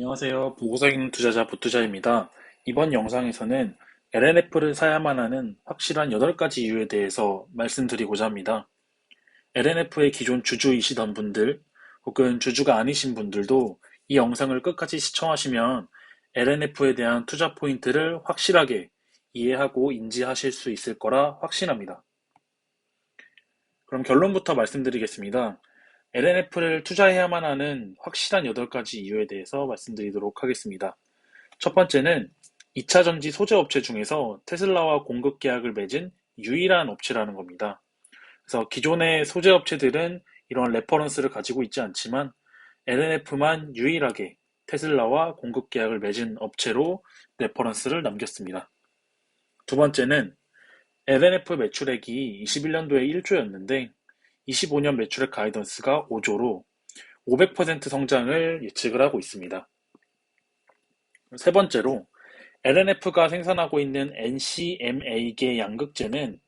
안녕하세요. 보고서 읽는 투자자 보투자입니다. 이번 영상에서는 LNF를 사야만 하는 확실한 8가지 이유에 대해서 말씀드리고자 합니다. LNF의 기존 주주이시던 분들 혹은 주주가 아니신 분들도 이 영상을 끝까지 시청하시면 LNF에 대한 투자 포인트를 확실하게 이해하고 인지하실 수 있을 거라 확신합니다. 그럼 결론부터 말씀드리겠습니다. LNF를 투자해야만 하는 확실한 8가지 이유에 대해서 말씀드리도록 하겠습니다. 첫 번째는 2차 전지 소재 업체 중에서 테슬라와 공급 계약을 맺은 유일한 업체라는 겁니다. 그래서 기존의 소재 업체들은 이런 레퍼런스를 가지고 있지 않지만 LNF만 유일하게 테슬라와 공급 계약을 맺은 업체로 레퍼런스를 남겼습니다. 두 번째는 LNF 매출액이 21년도에 1조였는데 25년 매출액 가이던스가 5조로 500% 성장을 예측을 하고 있습니다. 세 번째로 LNF가 생산하고 있는 NCMA계 양극재는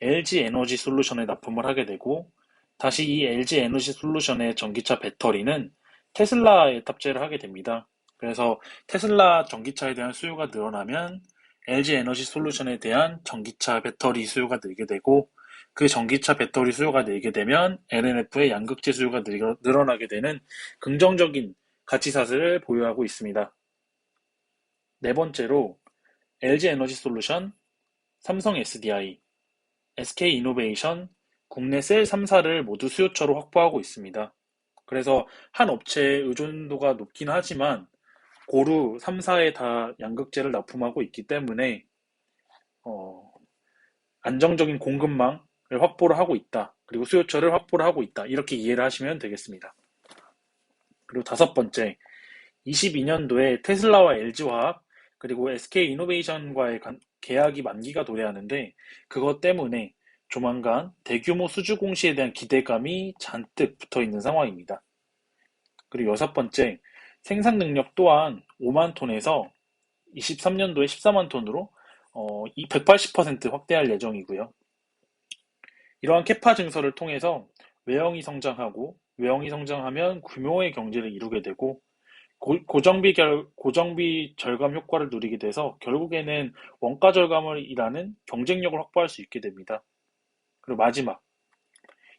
LG 에너지 솔루션에 납품을 하게 되고 다시 이 LG 에너지 솔루션의 전기차 배터리는 테슬라에 탑재를 하게 됩니다. 그래서 테슬라 전기차에 대한 수요가 늘어나면 LG 에너지 솔루션에 대한 전기차 배터리 수요가 늘게 되고 그 전기차 배터리 수요가 늘게 되면 LNF의 양극재 수요가 늘어나게 되는 긍정적인 가치사슬을 보유하고 있습니다. 네 번째로 LG 에너지 솔루션, 삼성 SDI, SK 이노베이션, 국내 셀 3사를 모두 수요처로 확보하고 있습니다. 그래서 한 업체의 의존도가 높긴 하지만 고루 3사에 다 양극재를 납품하고 있기 때문에 어, 안정적인 공급망 확보를 하고 있다. 그리고 수요처를 확보를 하고 있다. 이렇게 이해를 하시면 되겠습니다. 그리고 다섯 번째, 22년도에 테슬라와 LG화학 그리고 SK이노베이션과의 계약이 만기가 도래하는데 그것 때문에 조만간 대규모 수주 공시에 대한 기대감이 잔뜩 붙어 있는 상황입니다. 그리고 여섯 번째, 생산 능력 또한 5만 톤에서 23년도에 14만 톤으로 어, 180% 확대할 예정이고요. 이러한 캐파 증설을 통해서 외형이 성장하고 외형이 성장하면 규모의 경제를 이루게 되고 고, 정비 결, 고정비 절감 효과를 누리게 돼서 결국에는 원가 절감을 일하는 경쟁력을 확보할 수 있게 됩니다. 그리고 마지막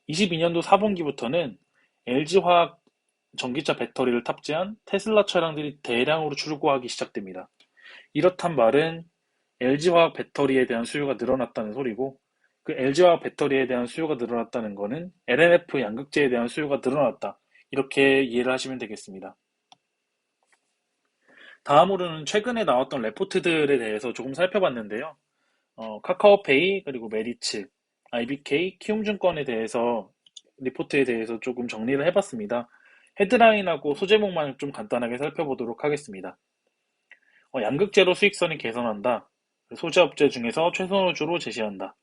22년도 4분기부터는 LG화학 전기차 배터리를 탑재한 테슬라 차량들이 대량으로 출고하기 시작됩니다. 이렇단 말은 LG화학 배터리에 대한 수요가 늘어났다는 소리고 그 LG화학 배터리에 대한 수요가 늘어났다는 것은 LNF 양극재에 대한 수요가 늘어났다. 이렇게 이해를 하시면 되겠습니다. 다음으로는 최근에 나왔던 레포트들에 대해서 조금 살펴봤는데요. 어, 카카오페이, 그리고 메리츠, IBK, 키움증권에 대해서 리포트에 대해서 조금 정리를 해봤습니다. 헤드라인하고 소제목만 좀 간단하게 살펴보도록 하겠습니다. 어, 양극재로 수익선이 개선한다. 소재업체 중에서 최선호주로 제시한다.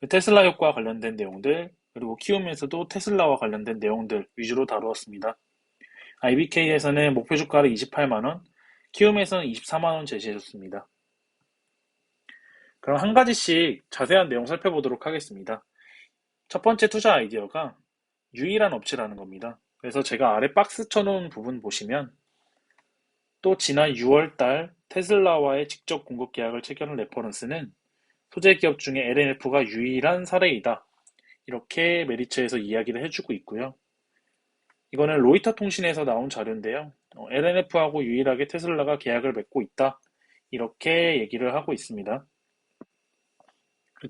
그 테슬라 효과와 관련된 내용들, 그리고 키움에서도 테슬라와 관련된 내용들 위주로 다루었습니다. IBK에서는 목표 주가를 28만원, 키움에서는 24만원 제시해줬습니다. 그럼 한 가지씩 자세한 내용 살펴보도록 하겠습니다. 첫 번째 투자 아이디어가 유일한 업체라는 겁니다. 그래서 제가 아래 박스 쳐놓은 부분 보시면 또 지난 6월달 테슬라와의 직접 공급 계약을 체결한 레퍼런스는 소재 기업 중에 LNF가 유일한 사례이다. 이렇게 메리츠에서 이야기를 해주고 있고요. 이거는 로이터 통신에서 나온 자료인데요. 어, LNF하고 유일하게 테슬라가 계약을 맺고 있다. 이렇게 얘기를 하고 있습니다.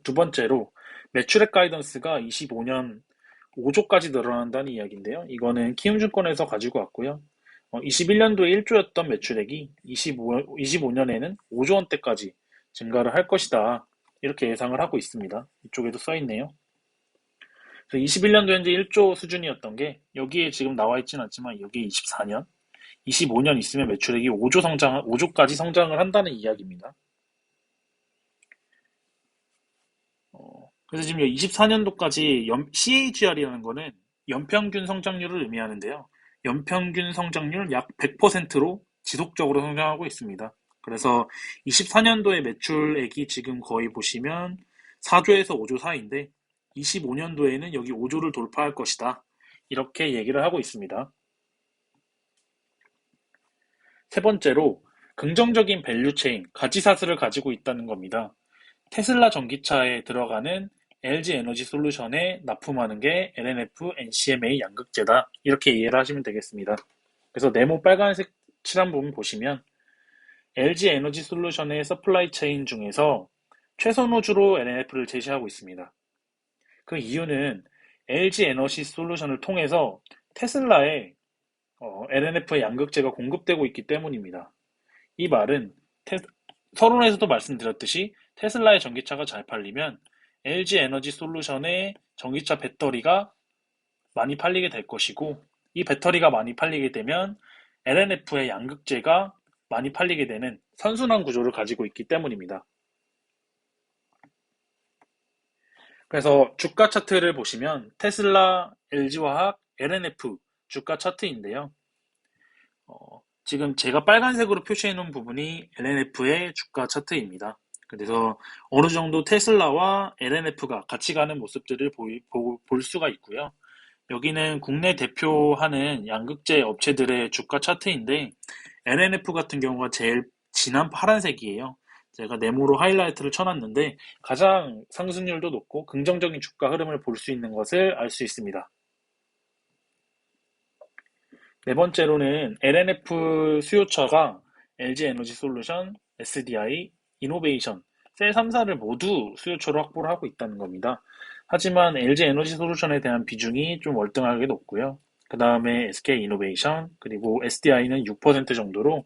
두 번째로 매출액 가이던스가 25년 5조까지 늘어난다는 이야기인데요. 이거는 키움증권에서 가지고 왔고요. 어, 21년도에 1조였던 매출액이 25, 25년에는 5조 원대까지 증가를 할 것이다. 이렇게 예상을 하고 있습니다. 이쪽에도 써 있네요. 21년도 현재 1조 수준이었던 게 여기에 지금 나와 있지는 않지만 여기에 24년, 25년 있으면 매출액이 5조 성장, 5조까지 성장을 한다는 이야기입니다. 어, 그래서 지금 24년도까지 CAGR이라는 거는 연평균 성장률을 의미하는데요. 연평균 성장률 약 100%로 지속적으로 성장하고 있습니다. 그래서 24년도의 매출액이 지금 거의 보시면 4조에서 5조 사이인데 25년도에는 여기 5조를 돌파할 것이다. 이렇게 얘기를 하고 있습니다. 세 번째로 긍정적인 밸류 체인, 가치사슬을 가지고 있다는 겁니다. 테슬라 전기차에 들어가는 LG 에너지 솔루션에 납품하는 게 LNF NCMA 양극재다. 이렇게 이해를 하시면 되겠습니다. 그래서 네모 빨간색 칠한 부분 보시면 LG 에너지 솔루션의 서플라이 체인 중에서 최소 노주로 LNF를 제시하고 있습니다. 그 이유는 LG 에너지 솔루션을 통해서 테슬라에 어, LNF의 양극재가 공급되고 있기 때문입니다. 이 말은 테, 서론에서도 말씀드렸듯이 테슬라의 전기차가 잘 팔리면 LG 에너지 솔루션의 전기차 배터리가 많이 팔리게 될 것이고 이 배터리가 많이 팔리게 되면 LNF의 양극재가 많이 팔리게 되는 선순환 구조를 가지고 있기 때문입니다. 그래서 주가 차트를 보시면 테슬라, LG화학, LNF 주가 차트인데요. 어, 지금 제가 빨간색으로 표시해 놓은 부분이 LNF의 주가 차트입니다. 그래서 어느 정도 테슬라와 LNF가 같이 가는 모습들을 보이, 보, 볼 수가 있고요. 여기는 국내 대표하는 양극재 업체들의 주가 차트인데 LNF 같은 경우가 제일 진한 파란색이에요. 제가 네모로 하이라이트를 쳐놨는데 가장 상승률도 높고 긍정적인 주가 흐름을 볼 수 있는 것을 알 수 있습니다. 네 번째로는 LNF 수요처가 LG 에너지 솔루션, SDI, 이노베이션, 셀 3사를 모두 수요처로 확보를 하고 있다는 겁니다. 하지만 LG 에너지 솔루션에 대한 비중이 좀 월등하게 높고요. 그 다음에 SK 이노베이션, 그리고 SDI는 6% 정도로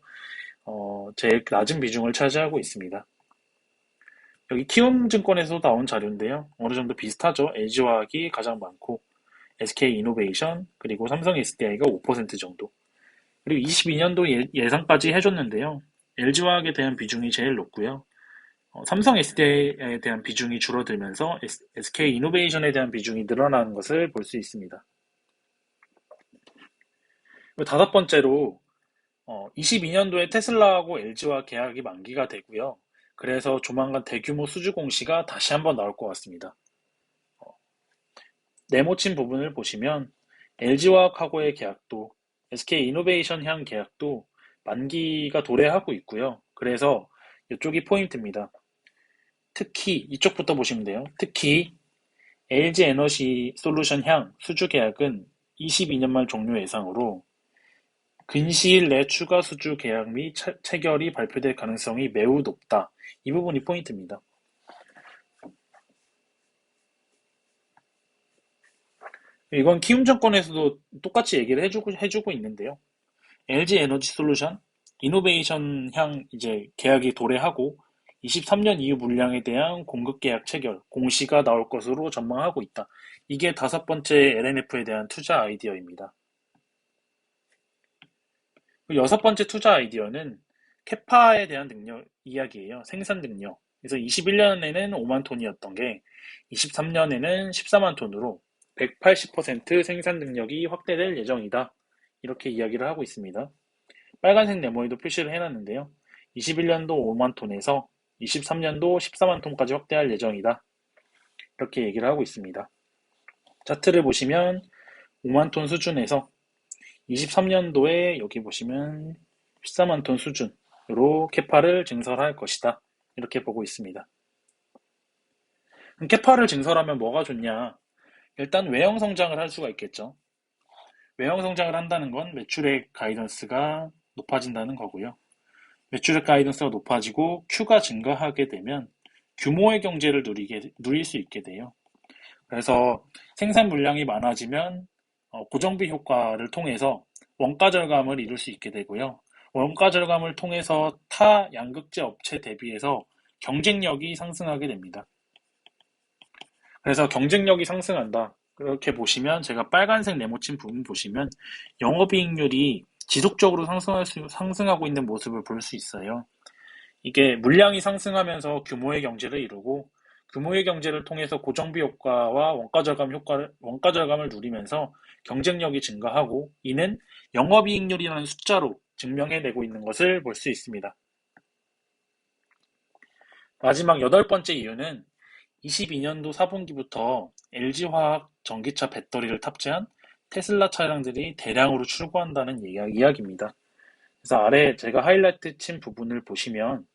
어, 제일 낮은 비중을 차지하고 있습니다. 여기 키움증권에서 나온 자료인데요. 어느 정도 비슷하죠. LG화학이 가장 많고 SK 이노베이션 그리고 삼성 SDI가 5% 정도. 그리고 22년도 예, 상까지 해줬는데요. LG화학에 대한 비중이 제일 높고요. 어, 삼성 SDI에 대한 비중이 줄어들면서 SK 이노베이션에 대한 비중이 늘어나는 것을 볼 수 있습니다. 다섯 번째로 어, 22년도에 테슬라하고 LG와 계약이 만기가 되고요. 그래서 조만간 대규모 수주 공시가 다시 한번 나올 것 같습니다. 어, 네모친 부분을 보시면 LG화학하고의 계약도 SK 이노베이션 향 계약도 만기가 도래하고 있고요. 그래서 이쪽이 포인트입니다. 특히 이쪽부터 보시면 돼요. 특히 LG 에너지 솔루션 향 수주 계약은 22년 말 종료 예상으로 근시일 내 추가 수주 계약 및 체결이 발표될 가능성이 매우 높다. 이 부분이 포인트입니다. 이건 키움증권에서도 똑같이 얘기를 해주고, 해주고 있는데요. LG 에너지 솔루션, 이노베이션 향 이제 계약이 도래하고 23년 이후 물량에 대한 공급 계약 체결, 공시가 나올 것으로 전망하고 있다. 이게 다섯 번째 LNF에 대한 투자 아이디어입니다. 여섯 번째 투자 아이디어는 캐파에 대한 능력 이야기예요. 생산 능력. 그래서 21년에는 5만 톤이었던 게 23년에는 14만 톤으로 180% 생산 능력이 확대될 예정이다. 이렇게 이야기를 하고 있습니다. 빨간색 네모에도 표시를 해놨는데요. 21년도 5만 톤에서 23년도 14만 톤까지 확대할 예정이다. 이렇게 얘기를 하고 있습니다. 차트를 보시면 5만 톤 수준에서 23년도에 여기 보시면 14만 톤 수준으로 캐파를 증설할 것이다. 이렇게 보고 있습니다. 캐파를 증설하면 뭐가 좋냐? 일단 외형 성장을 할 수가 있겠죠. 외형 성장을 한다는 건 매출액 가이던스가 높아진다는 거고요. 매출액 가이던스가 높아지고 Q가 증가하게 되면 규모의 경제를 누리게, 누릴 수 있게 돼요. 그래서 생산 물량이 많아지면 어, 고정비 효과를 통해서 원가 절감을 이룰 수 있게 되고요. 원가 절감을 통해서 타 양극재 업체 대비해서 경쟁력이 상승하게 됩니다. 그래서 경쟁력이 상승한다. 그렇게 보시면 제가 빨간색 네모친 부분 보시면 영업이익률이 지속적으로 상승할 수, 상승하고 있는 모습을 볼 수 있어요. 이게 물량이 상승하면서 규모의 경제를 이루고 규모의 경제를 통해서 고정비 효과와 원가 절감 효과를 원가 절감을 누리면서 경쟁력이 증가하고 이는 영업이익률이라는 숫자로 증명해내고 있는 것을 볼 수 있습니다. 마지막 여덟 번째 이유는 22년도 4분기부터 LG화학 전기차 배터리를 탑재한 테슬라 차량들이 대량으로 출고한다는 이야기입니다. 그래서 아래 제가 하이라이트 친 부분을 보시면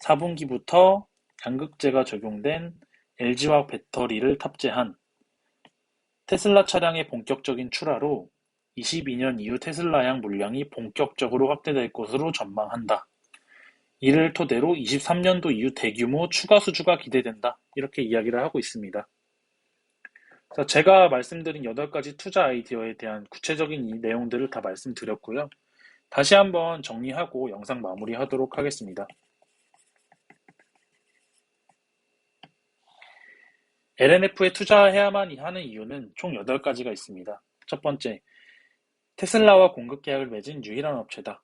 4분기부터 양극재가 적용된 LG화학 배터리를 탑재한 테슬라 차량의 본격적인 출하로 22년 이후 테슬라양 물량이 본격적으로 확대될 것으로 전망한다. 이를 토대로 23년도 이후 대규모 추가 수주가 기대된다. 이렇게 이야기를 하고 있습니다. 제가 말씀드린 8가지 투자 아이디어에 대한 구체적인 이 내용들을 다 말씀드렸고요. 다시 한번 정리하고 영상 마무리하도록 하겠습니다. LNF에 투자해야만 하는 이유는 총 8가지가 있습니다. 첫 번째, 테슬라와 공급 계약을 맺은 유일한 업체다.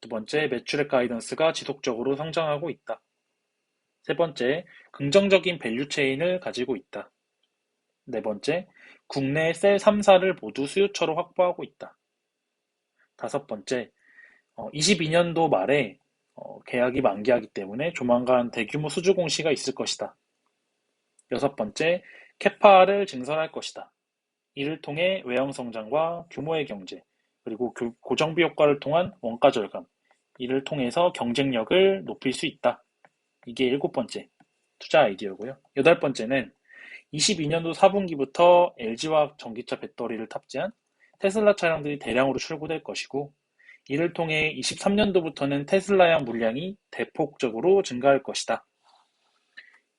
두 번째, 매출액 가이던스가 지속적으로 성장하고 있다. 세 번째, 긍정적인 밸류 체인을 가지고 있다. 네 번째, 국내 셀 3사를 모두 수요처로 확보하고 있다. 다섯 번째, 22년도 말에 어, 계약이 만기하기 때문에 조만간 대규모 수주 공시가 있을 것이다. 여섯 번째, 캐파를 증설할 것이다. 이를 통해 외형 성장과 규모의 경제, 그리고 고정비 효과를 통한 원가 절감, 이를 통해서 경쟁력을 높일 수 있다. 이게 일곱 번째 투자 아이디어고요. 여덟 번째는 22년도 4분기부터 LG화학 전기차 배터리를 탑재한 테슬라 차량들이 대량으로 출고될 것이고 이를 통해 23년도부터는 테슬라양 물량이 대폭적으로 증가할 것이다.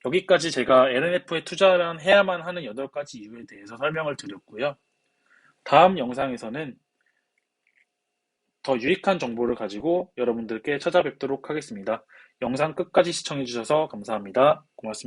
여기까지 제가 LNF에 투자를 해야만 하는 8가지 이유에 대해서 설명을 드렸고요. 다음 영상에서는 더 유익한 정보를 가지고 여러분들께 찾아뵙도록 하겠습니다. 영상 끝까지 시청해주셔서 감사합니다. 고맙습니다.